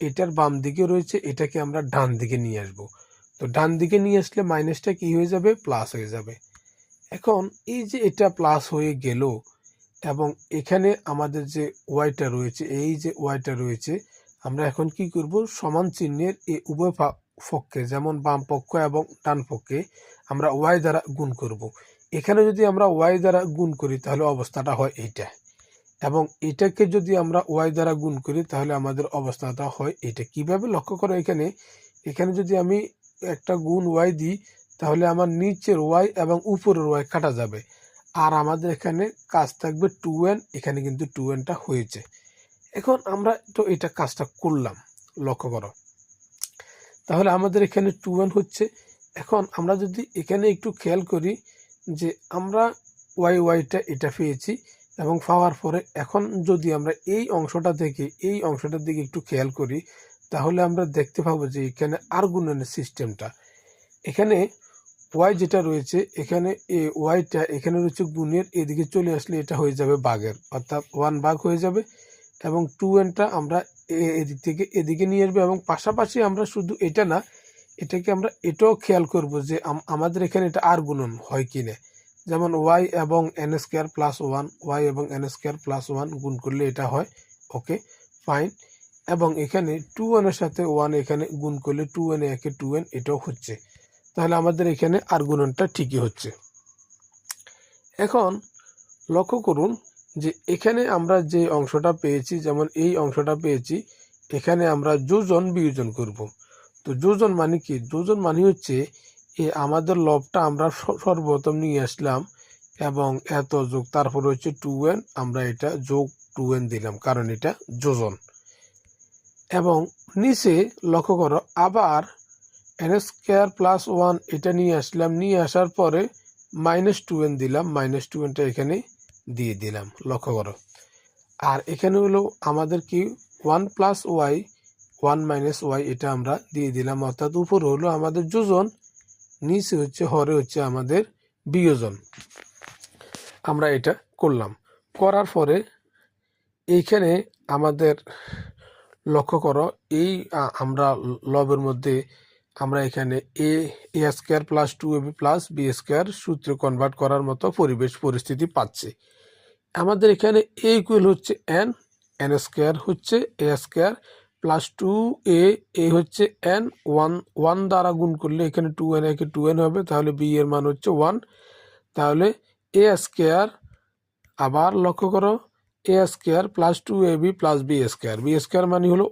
এটার বাম দিকে রয়েছে, এটাকে আমরা ডান দিকে নিয়ে আসব। তো ডান দিকে নিয়ে আসলে মাইনাসটা কি হয়ে যাবে? প্লাস হয়ে যাবে। এখন এই যে এটা প্লাস হয়ে গেল এবং এখানে আমাদের যে ওয়াইটা রয়েছে, এই যে ওয়াইটা রয়েছে, আমরা এখন কি করব? সমান চিহ্নের এই উভয় পক্ষে, যেমন বাম পক্ষ এবং ডান পক্ষে, আমরা ওয়াই দ্বারা গুণ করব। এখানে যদি আমরা ওয়াই দ্বারা গুণ করি, তাহলে অবস্থাটা হয় এইটা। এবং এটাকে যদি আমরা ওয়াই দ্বারা গুণ করি, তাহলে আমাদের অবস্থাটা হয় এটা। কীভাবে লক্ষ্য করো এখানে? এখানে যদি আমি একটা গুণ ওয়াই দিই, তাহলে আমার নিচের ওয়াই এবং উপরের ওয়াই কাটা যাবে। আর আমাদের এখানে কাজ থাকবে টু এন, এখানে কিন্তু টু এনটা হয়েছে। এখন আমরা তো এটা কাজটা করলাম, লক্ষ্য করো। তাহলে আমাদের এখানে টু এন হচ্ছে। এখন আমরা যদি এখানে একটু খেয়াল করি যে আমরা ওয়াই ওয়াইটা এটা পেয়েছি এবং পাওয়ার পরে এখন যদি আমরা এই অংশটা থেকে এই অংশটার দিকে একটু খেয়াল করি, তাহলে আমরা দেখতে পাবো যে এখানে আর গুণনের সিস্টেমটা। এখানে ওয়াই যেটা রয়েছে, এখানে এ ওয়াইটা এখানে রয়েছে গুণের, এদিকে চলে আসলে এটা হয়ে যাবে বাঘের, অর্থাৎ ওয়ান বাঘ হয়ে যাবে এবং টু এনটা আমরা এদিক থেকে এদিকে নিয়ে আসব এবং পাশাপাশি আমরা শুধু এটা না, এটাকে আমরা এটাও খেয়াল করব যে আম- আমাদের এখানে এটা আর গুণন হয় কি না যেমন ওয়াই এবং N square plus one, Y এবং এন স্কোয়ার প্লাস ওয়ান গুণ করলে এটা হয়, ওকে, ফাইন। এবং এখানে টু এনের সাথে ওয়ান এখানে গুণ করলে টু এন একে টু এন এটাও হচ্ছে। তাহলে আমাদের এখানে আর গুণনটা ঠিকই হচ্ছে। এখন লক্ষ্য করুন যে এখানে আমরা যে অংশটা পেয়েছি, যেমন এই অংশটা পেয়েছি, এখানে আমরা যোজন বিয়োজন করব। তো যোজন মানে কি? যোজন মানে হচ্ছে এ আমাদের লবটা আমরা সর্বপ্রথম নিয়ে আসলাম এবং এত যোগ, তারপর হচ্ছে টু এন আমরা এটা যোগ টু এন দিলাম, কারণ এটা যোজন। এবং নিচে লক্ষ্য করো, আবার এন স্কোয়ার প্লাস ওয়ান এটা নিয়ে আসলাম, নিয়ে আসার পরে মাইনাস টু এন দিলাম মাইনাস টু এনটা এখানে দিয়ে দিলাম, লক্ষ্য করো। আর এখানে হলো আমাদের কি one plus Y one minus Y এটা আমরা দিয়ে দিলাম, অর্থাৎ উপরে হলো আমাদের যোজন নিচে হচ্ছে, হরে হচ্ছে আমাদের বিয়োজন। আমরা এটা করলাম। করার পরে এইখানে আমাদের লক্ষ্য করো, এই আমরা লবের মধ্যে আমরা এখানে A A square plus two A B plus B square সূত্রে কনভার্ট করার মতো পরিবেশ পরিস্থিতি পাচ্ছে। আমাদের এখানে এ ইকুয়াল হচ্ছে এন এন স্কোয়ার হচ্ছে A square plus two A A হচ্ছে এন ওয়ান ওয়ান দ্বারা গুণ করলে এখানে টু এন একে টু এন হবে, তাহলে বি এর মান হচ্ছে ওয়ান তাহলে এ স্কোয়ার আবার লক্ষ্য করো A square plus two A B plus B square B square মানে হলো